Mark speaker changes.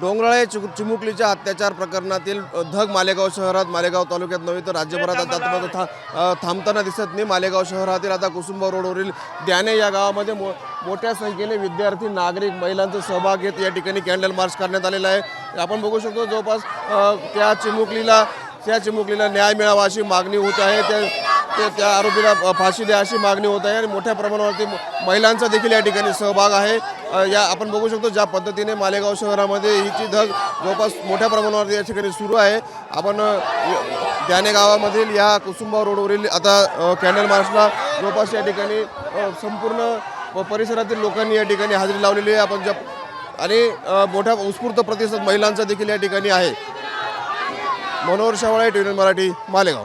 Speaker 1: डोंगराळे चु चिमुकलीच्या अत्याचार प्रकरणातील धग मालेगाव शहरात मालेगाव तालुक्यात नव्हे तर राज्यभरात आता था थांबताना दिसत नाही. मालेगाव शहरातील आता कुसुंबा रोडवरील द्याने या गावामध्ये मो मोठ्या संख्येने विद्यार्थी नागरिक महिलांचा सहभाग घेत या ठिकाणी कॅन्डल मार्च करण्यात आलेला आहे. आपण बघू शकतो जवळपास त्या चिमुकलीला त्या चिमुकलीला न्याय मिळावा अशी मागणी होत आहे. त्या ते त्या आरोपीला फाशी द्या अशी मागणी होत आहे आणि मोठ्या प्रमाणावरती महिलांचा देखील या ठिकाणी सहभाग आहे. या आपण बघू शकतो ज्या पद्धतीने मालेगाव शहरामध्ये हिची धग जवळपास मोठ्या प्रमाणावरती या ठिकाणी सुरू आहे. आपण त्याने गावामधील या कुसुंबा रोडवरील आता कॅनल मार्चला जवळपास या ठिकाणी संपूर्ण परिसरातील लोकांनी या ठिकाणी हजेरी लावलेली आहे. आपण ज्या आणि मोठ्या उत्स्फूर्त प्रतिसाद महिलांचा देखील या ठिकाणी आहे. मनोहर शवाळे टी मराठी मालेगाव.